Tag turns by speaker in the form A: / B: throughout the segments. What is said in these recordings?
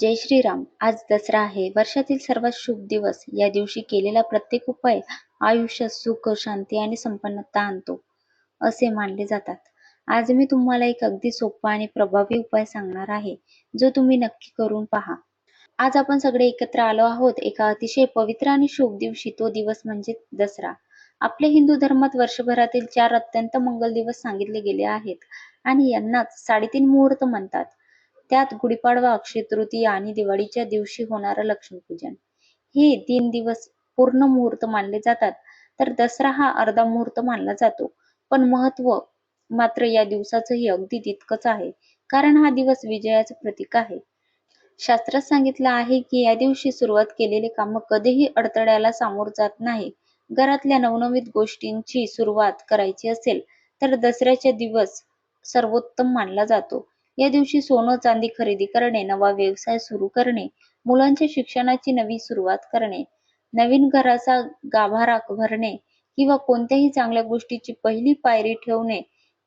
A: जय श्रीराम. आज दसरा आहे. वर्षातील सर्वात शुभ दिवस. या दिवशी केलेला प्रत्येक उपाय आयुष्यात सुख शांती आणि संपन्नता आणतो असे मानले जातात. आज मी तुम्हाला एक अगदी सोपा आणि प्रभावी उपाय सांगणार आहे जो तुम्ही नक्की करून पहा. आज आपण सगळे एकत्र आलो आहोत. एका अतिशय पवित्र आणि शुभ दिवशी. तो दिवस म्हणजे दसरा. आपल्या हिंदू धर्मात वर्षभरातील चार अत्यंत मंगल दिवस सांगितले गेले आहेत आणि यांनाच साडेतीन मुहूर्त म्हणतात. त्यात गुढीपाडवा अक्षय तृतीया आणि दिवाळीच्या दिवशी होणारं लक्ष्मीपूजन. हे तीन दिवस पूर्ण मुहूर्त मानले जातात. तर दसरा हा अर्धा मुहूर्त मानला जातो. पण महत्त्व मात्र या दिवसाचंही अगदी तितकंच आहे. कारण हा दिवस विजयाचं प्रतीक आहे. शास्त्रात सांगितलं आहे की या दिवशी सुरुवात केलेले काम कधीही अडथळ्याला सामोर जात नाही. घरातल्या नवनवीन गोष्टींची सुरुवात करायची असेल तर दसऱ्याचे दिवस सर्वोत्तम मानला जातो. या दिवशी सोनं चांदी खरेदी करणे नवा व्यवसाय सुरू करणे मुलांच्या शिक्षणाची नवी सुरुवात करणे नवीन घराचा गाभारा भरणे किंवा कोणत्याही चांगल्या गोष्टीची पहिली पायरी ठेवणे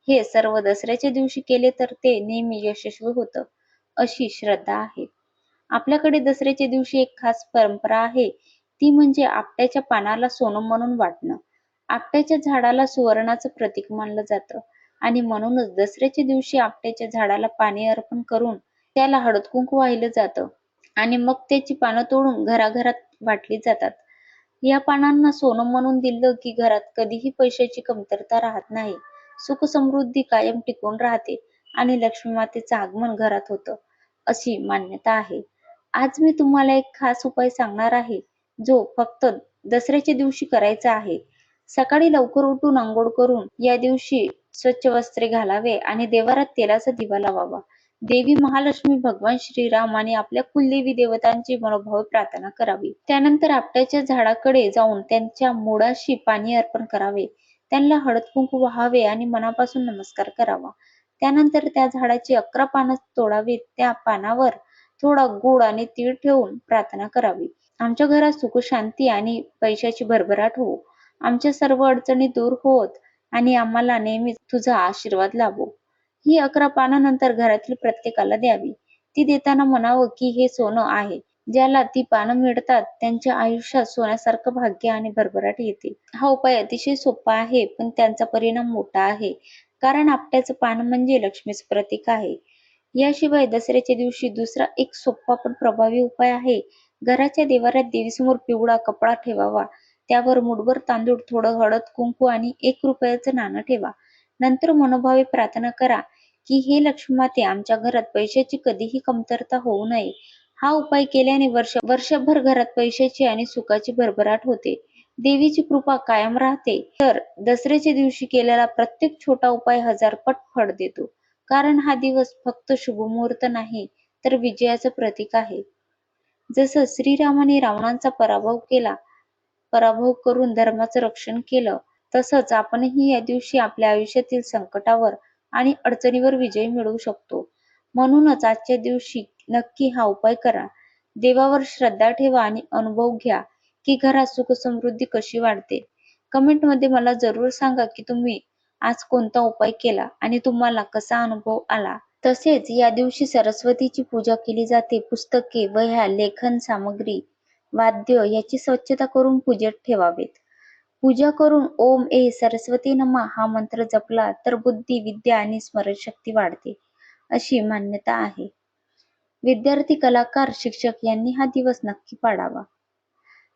A: हे सर्व दसऱ्याच्या दिवशी केले तर ते नेहमी यशस्वी होतं अशी श्रद्धा आहे. आपल्याकडे दसऱ्याच्या दिवशी एक खास परंपरा आहे ती म्हणजे आपट्याच्या पानाला सोनं म्हणून वाटणं. आपट्याच्या झाडाला सुवर्णाचं प्रतीक मानलं जातं. आणि म्हणूनच दसऱ्याच्या दिवशी आपट्याच्या झाडाला पाणी अर्पण करून त्याला हळद कुंकू वाहिलं जातं. आणि मग त्याची पानं तोडून घराघरात वाटली जातात. या पानांना सोनं म्हणून दिलं की घरात कधीही पैशाची कमतरता राहत नाही. सुख समृद्धी कायम टिकून राहते आणि लक्ष्मी मातेचं आगमन घरात होतं अशी मान्यता आहे. आज मी तुम्हाला एक खास उपाय सांगणार आहे जो फक्त दसऱ्याच्या दिवशी करायचा आहे. सकाळी लवकर उठून आंघोळ करून या दिवशी स्वच्छ वस्त्रे घालावे आणि देवारात तेलाचा दिवा लावावा. देवी महालक्ष्मी भगवान श्रीराम आणि आपल्या कुलदेवी देवतांची मनोभाव प्रार्थना करावी. त्यानंतर आपट्याच्या झाडाकडे जाऊन त्यांच्या मुळाशी पाणी अर्पण करावे. त्यांना हळद कुंकू व्हावे आणि मनापासून नमस्कार करावा. त्यानंतर त्या झाडाची अकरा पानं तोडावीत. त्या पानावर थोडा गुळ आणि तीळ ठेवून प्रार्थना करावी. आमच्या घरात सुख शांती आणि पैशाची भरभराट हो आमच्या सर्व अडचणी दूर होत आणि आम्हाला नेहमीच तुझा आशीर्वाद लाभो ही अकरा पानानंतर घरातील प्रत्येकाला द्यावी. ती देताना म्हणावं की हे सोनं आहे. ज्याला ती पानं मिळतात त्यांच्या आयुष्यात सोन्यासारखं भाग्य आणि भरभराट येते. हा उपाय अतिशय सोपा आहे पण त्यांचा परिणाम मोठा आहे. कारण आपट्याचं पान म्हणजे लक्ष्मीचं प्रतीक आहे. याशिवाय दसऱ्याच्या दिवशी दुसरा एक सोपा पण प्रभावी उपाय आहे. घराच्या देवाऱ्यात देवीसमोर पिवळा कपडा ठेवावा. त्यावर मुठभर तांदूळ थोडं हळद कुंकू आणि एक रुपयाचं नाणं ठेवा. नंतर मनोभावे प्रार्थना करा की हे लक्ष्मीमाते आमच्या घरात पैशाची कधीही कमतरता होऊ नये. हा उपाय केल्याने वर्ष वर्षभर घरात पैशाची आणि सुखाची भरभराट होते. देवीची कृपा कायम राहते. तर दसऱ्याच्या दिवशी केलेला प्रत्येक छोटा उपाय हजार पट फळ देतो. कारण हा दिवस फक्त शुभमुहूर्त नाही तर विजयाचं प्रतीक आहे. जसं श्रीरामाने रावणांचा पराभव केला पराभव करून धर्माचं रक्षण केलं. तसंच आपणही या दिवशी आपल्या आयुष्यातील संकटावर आणि अडचणीवर विजय मिळवू शकतो. म्हणूनच आजच्या दिवशी नक्की हा उपाय करा. देवावर श्रद्धा ठेवा आणि अनुभव घ्या की घरात सुख समृद्धी कशी वाढते. कमेंटमध्ये मला जरूर सांगा की तुम्ही आज कोणता उपाय केला आणि तुम्हाला कसा अनुभव आला. तसेच या दिवशी सरस्वतीची पूजा केली जाते. पुस्तके वह्या लेखन सामग्री वाद्य याची स्वच्छता करून पूजेत ठेवावेत. पूजा करून ओम ए सरस्वती नमा हा मंत्र जपला तर बुद्धी विद्या आणि स्मरणशक्ती वाढते अशी मान्यता आहे. विद्यार्थी कलाकार शिक्षक यांनी हा दिवस नक्की पाडावा.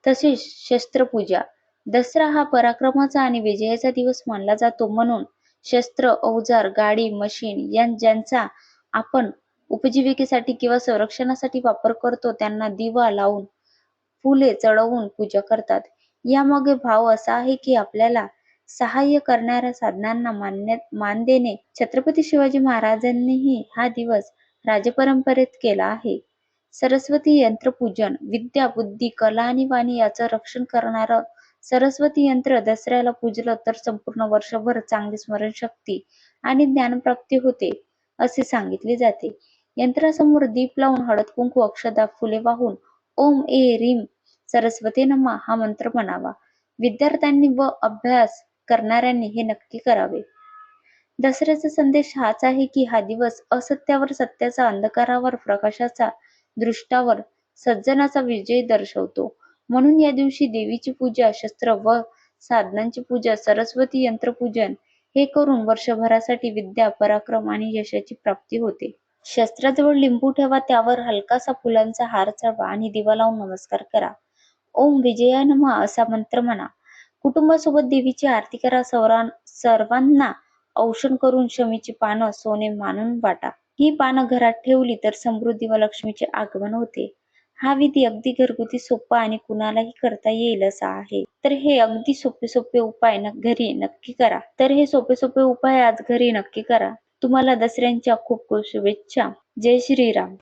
A: तसेच शस्त्रपूजा. दसरा हा पराक्रमाचा आणि विजयाचा दिवस मानला जातो म्हणून शस्त्र अवजार गाडी मशीन या ज्यांचा आपण उपजीविकेसाठी किंवा संरक्षणासाठी वापर करतो त्यांना दिवा लावून फुले चढवून पूजा करतात. यामागे भाव असा आहे की आपल्याला सहाय्य करणाऱ्या साधनांना मान्य मान देणे. छत्रपती शिवाजी महाराजांनीही हा दिवस राजपरंपरेत केला आहे. सरस्वती यंत्रपूजन विद्या बुद्धी कला आणि वाणी याचं रक्षण करणारं सरस्वती यंत्र दसऱ्याला पूजलं तर संपूर्ण वर्षभर चांगली स्मरणशक्ती आणि ज्ञानप्राप्ती होते असे सांगितले जाते. यंत्रासमोर दीप लावून हळद कुंकू अक्षदा फुले वाहून ओम ए रीम सरस्वती नमा हा मंत्र म्हणावा. विद्यार्थ्यांनी व अभ्यास करणाऱ्यांनी हे नक्की करावे. दसऱ्याचा संदेश हाच आहे की हा दिवस असत्यावर सत्याचा अंधकारावर प्रकाशाचा दृष्टावर सज्जनाचा विजय दर्शवतो. म्हणून या दिवशी देवीची पूजा शस्त्र व साधनांची पूजा सरस्वती यंत्रपूजन हे करून वर्षभरासाठी विद्या पराक्रम आणि यशाची प्राप्ती होते. शस्त्राजवळ लिंबू ठेवा त्यावर हलकासा फुलांचा हार चढवा आणि दिवा लावून नमस्कार करा. ओम विजया नमः असा मंत्र म्हणा. कुटुंबासोबत देवीची आरती करा सर्वांना औषण करून शमीची पानं सोने मानून वाटा. ही पानं घरात ठेवली तर समृद्धी व लक्ष्मीचे आगमन होते. हा विधी अगदी घरगुती सोपा आणि कुणालाही करता येईल असा आहे. तर हे अगदी सोपे सोपे उपाय घरी नक्की करा. तर हे सोपे सोपे उपाय आज घरी नक्की करा. तुम्हाला दसऱ्यांच्या खूप खूप शुभेच्छा. जय श्रीराम.